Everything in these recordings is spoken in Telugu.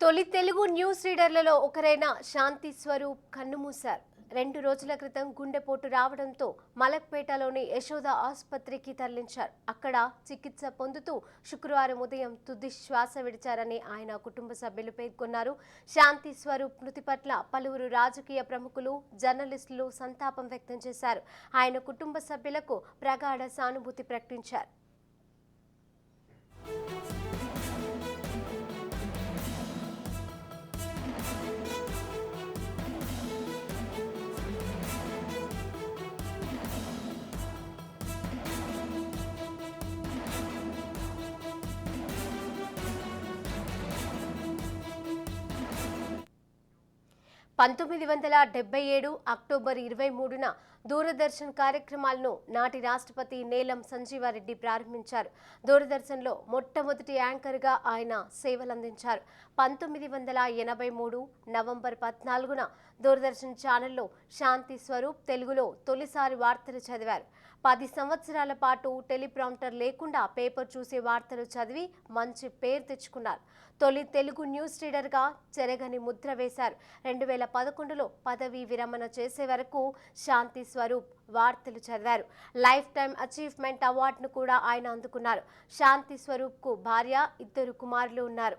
తొలి తెలుగు న్యూస్ రీడర్లలో ఒకరైన శాంతి స్వరూప్ కన్నుమూశారు రెండు రోజుల క్రితం గుండెపోటు రావడంతో మలక్పేటలోని యశోద ఆసుపత్రికి తరలించారు. అక్కడ చికిత్స పొందుతూ శుక్రవారం ఉదయం తుది శ్వాస విడిచారని ఆయన కుటుంబ సభ్యులు పేర్కొన్నారు. శాంతి స్వరూప్ మృతి పట్ల పలువురు రాజకీయ ప్రముఖులు జర్నలిస్టులు సంతాపం వ్యక్తం చేశారు. ఆయన కుటుంబ సభ్యులకు ప్రగాఢ సానుభూతి ప్రకటించారు. పంతొమ్మిది వందల డెబ్బై ఏడు అక్టోబర్ ఇరవై మూడున దూరదర్శన్ కార్యక్రమాలను నాటి రాష్ట్రపతి నేలం సంజీవారెడ్డి ప్రారంభించారు. దూరదర్శన్లో మొట్టమొదటి యాంకర్గా ఆయన సేవలందించారు. పంతొమ్మిది వందల ఎనభై మూడు నవంబర్ పద్నాలుగున దూరదర్శన్ ఛానల్లో శాంతి స్వరూప్ తెలుగులో తొలిసారి వార్తలు చదివారు. పది సంవత్సరాల పాటు టెలిప్రాంప్టర్ లేకుండా పేపర్ చూసే వార్తలు చదివి మంచి పేరు తెచ్చుకున్నారు. తొలి తెలుగు న్యూస్ రీడర్గా చెరగని ముద్ర వేశారు. రెండు వేల పదకొండులో పదవీ విరమణ చేసే వరకు శాంతి స్వరూప్ వార్తలు చదివారు. లైఫ్ టైం అచీవ్మెంట్ అవార్డును కూడా ఆయన అందుకున్నారు. శాంతి స్వరూప్కు భార్య ఇద్దరు కుమారులు ఉన్నారు.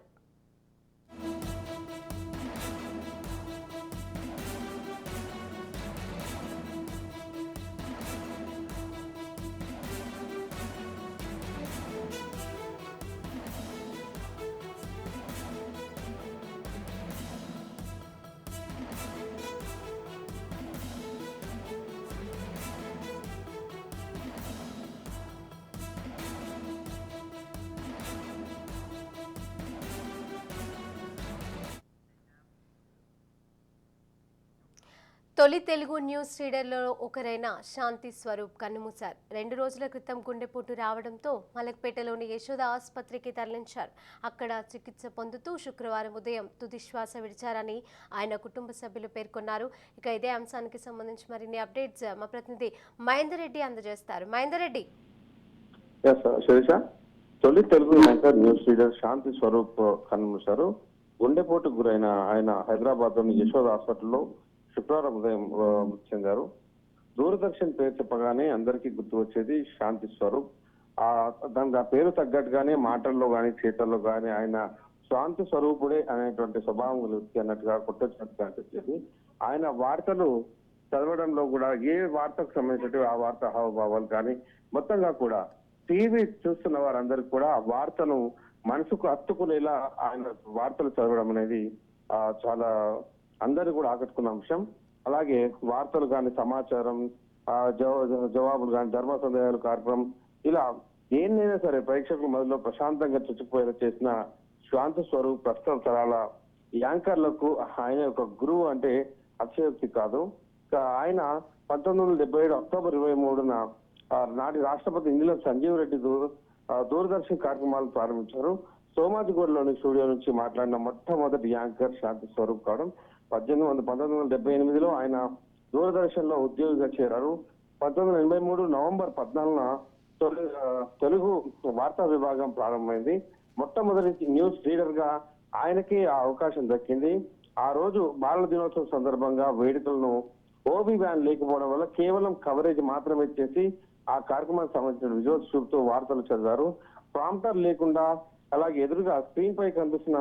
తొలి తెలుగు న్యూస్ రీడర్లో ఒకరైన శాంతి స్వరూప్ కన్నుమూశారు. రెండు రోజుల క్రితం గుండెపోటు రావడంతో మలక్పేటలోని యశోద ఆసుపత్రికి తరలించారు. అక్కడ చికిత్స పొందుతూ శుక్రవారం ఉదయం తుది శ్వాస విడిచారని ఆయన కుటుంబ సభ్యులు పేర్కొన్నారు. ఇక ఇదే అంశానికి సంబంధించి మరిన్ని అప్డేట్స్ మా ప్రతినిధి మహేందర్ రెడ్డి అందజేస్తారు మహేందర్ రెడ్డి తొలి తెలుగు న్యూస్ రీడర్ శాంతి స్వరూప్ కన్నుమూశారు. గుండెపోటు గురైన ఆయన హైదరాబాద్లోని యశోద హాస్పిటల్లో శుక్రవారం ఉదయం మృతి చెందారు. దూరదర్శన్ పేరు చెప్పగానే అందరికీ గుర్తు వచ్చేది శాంతి స్వరూప్. ఆ దానికి ఆ పేరు తగ్గట్టుగానే మాటల్లో కానీ చేతల్లో కానీ ఆయన శాంతి స్వరూపుడే అనేటువంటి స్వభావం గల వ్యక్తి అన్నట్టుగా కొట్టొచ్చినట్టుగా అనిపించేది. ఆయన వార్తలు చదవడంలో కూడా ఏ వార్తకు సంబంధించినట్టు ఆ వార్త హావభావాలు కానీ మొత్తంగా కూడా టీవీ చూస్తున్న వారందరికీ కూడా ఆ వార్తను మనసుకు హత్తుకునేలా ఆయన వార్తలు చదవడం అనేది ఆ చాలా అందరూ కూడా ఆకట్టుకున్న అంశం. అలాగే వార్తలు కానీ సమాచారం జవాబులు కానీ ధర్మ సందేహాలు కార్యక్రమం ఇలా ఏనైనా సరే ప్రేక్షకుల మధ్యలో ప్రశాంతంగా చచ్చిపోయేలా చేసిన శాంత స్వరూప్ ప్రస్తుత తరాల యాంకర్లకు ఆయన ఒక గురువు అంటే అతిశయోక్తి కాదు. ఆయన పంతొమ్మిది వందల డెబ్బై ఏడు అక్టోబర్ ఇరవై మూడున నాటి రాష్ట్రపతి ఇందులో సంజీవ్ రెడ్డి దూర దూరదర్శన్ కార్యక్రమాలు ప్రారంభించారు. సోమాజిగూడలోని స్టూడియో నుంచి మాట్లాడిన మొట్టమొదటి యాంకర్ శాంతి స్వరూప్ కావడం పద్దెనిమిది వందల పంతొమ్మిది వందల డెబ్బై ఎనిమిదిలో ఆయన దూరదర్శన్లో ఉద్యోగిగా చేరారు. పంతొమ్మిది వందల ఎనభై మూడు నవంబర్ పద్నాలుగున తొలి తెలుగు వార్తా విభాగం ప్రారంభమైంది. మొట్టమొదటి న్యూస్ రీడర్గా ఆయనకి ఆ అవకాశం దక్కింది. ఆ రోజు బాలల దినోత్సవం సందర్భంగా వేడుకలను ఓబీ వ్యాన్ లేకపోవడం వల్ల కేవలం కవరేజ్ మాత్రమే చేసి ఆ కార్యక్రమానికి సంబంధించిన విజువల్స్ చూపుతూ వార్తలు చదివారు. ప్రాంప్టర్ లేకుండా అలాగే ఎదురుగా స్క్రీన్ పై కనిపిస్తున్న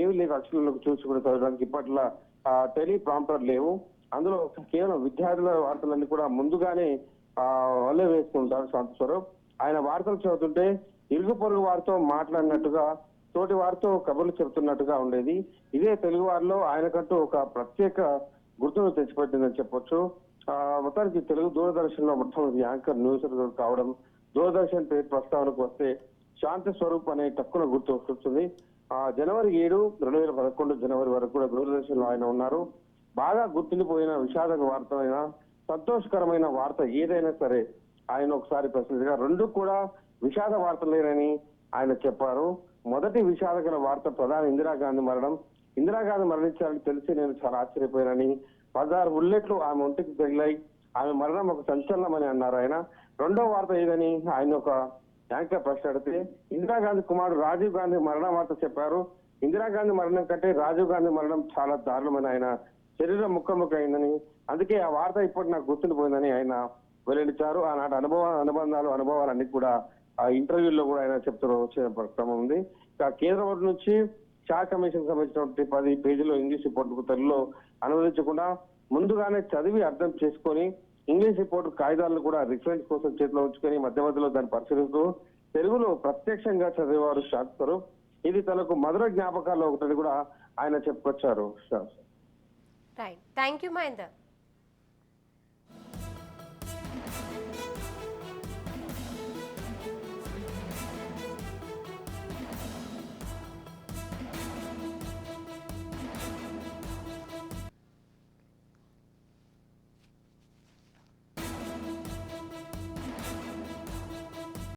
ఏవి లేక అక్షరాలకు చూసి కూడా చదవడానికి ఇప్పట్లో టెలిప్రాంప్టర్ లేవు. అందులో కేవలం విద్యార్థుల వార్తలన్నీ కూడా ముందుగానే ఆ వల్లే వేసుకుంటారు శాంతి స్వరూప్. ఆయన వార్తలు చదువుతుంటే ఇరుగు పొరుగు వారితో మాట్లాడినట్టుగా తోటి వారితో కబుర్లు చెబుతున్నట్టుగా ఉండేది. ఇదే తెలుగు వారిలో ఆయనకంటూ ఒక ప్రత్యేక గుర్తును తెచ్చిపెట్టిందని చెప్పొచ్చు. మొత్తానికి తెలుగు దూరదర్శన్లో మొట్టమొదటి యాంకర్ న్యూస్ కావడం దూరదర్శన్ పేరు ప్రస్తావనకు వస్తే శాంతి స్వరూప్ అనే టక్కున గుర్తు వస్తుంది. జనవరి ఏడు రెండు వేల పదకొండు జనవరి వరకు కూడా దూరదర్శన్లో ఆయన ఉన్నారు. బాగా గుర్తుండిపోయిన విషాదక వార్త అయినా సంతోషకరమైన వార్త ఏదైనా సరే ఆయన ఒకసారి ప్రశ్నించగా రెండు కూడా విషాద వార్తలేనని ఆయన చెప్పారు. మొదటి విషాదకర వార్త ప్రధాని ఇందిరాగాంధీ మరణం. ఇందిరాగాంధీ మరణించాలని తెలిసి నేను చాలా ఆశ్చర్యపోయానని పదహారు బుల్లెట్లు ఆమె ఒంటికి తగిలాయి. ఆమె మరణం ఒక సంచలనమని అన్నారు ఆయన. రెండో వార్త ఏదని ఆయన ఒక యాంకర్ ప్రశ్న అడిగితే ఇందిరాగాంధీ కుమారుడు రాజీవ్ గాంధీ మరణ వార్త చెప్పారు. ఇందిరాగాంధీ మరణం కంటే రాజీవ్ గాంధీ మరణం చాలా దారుణమని ఆయన. శరీరం ముక్కముక్క అందుకే ఆ వార్త ఇప్పుడు నాకు గుర్తుండిపోయిందని ఆయన వెల్లడించారు. ఆనాటి అనుభవ అనుబంధాలు అనుభవాలన్నీ కూడా ఆ ఇంటర్వ్యూలో కూడా ఆయన చెప్తారు వచ్చిన క్రమం ఉంది. ఇంకా కేంద్ర నుంచి షా కమిషన్ సంబంధించినటువంటి పది పేజీలో ఇంగ్లీష్ రిపోర్ట్ తెలుగులో అనువదించకుండా ముందుగానే చదివి అర్థం చేసుకొని ఇంగ్లీష్ రిపోర్ట్ కాగితాలను కూడా రిఫరెన్స్ కోసం చేతిలో ఉంచుకొని మధ్య మధ్యలో దాన్ని పరిశీలిస్తూ తెలుగులో ప్రత్యక్షంగా చదివేవారు శాస్త్రం ఇది తనకు మధుర జ్ఞాపకాల్లో ఒకటని కూడా ఆయన చెప్పుకొచ్చారు. Thank you Mahender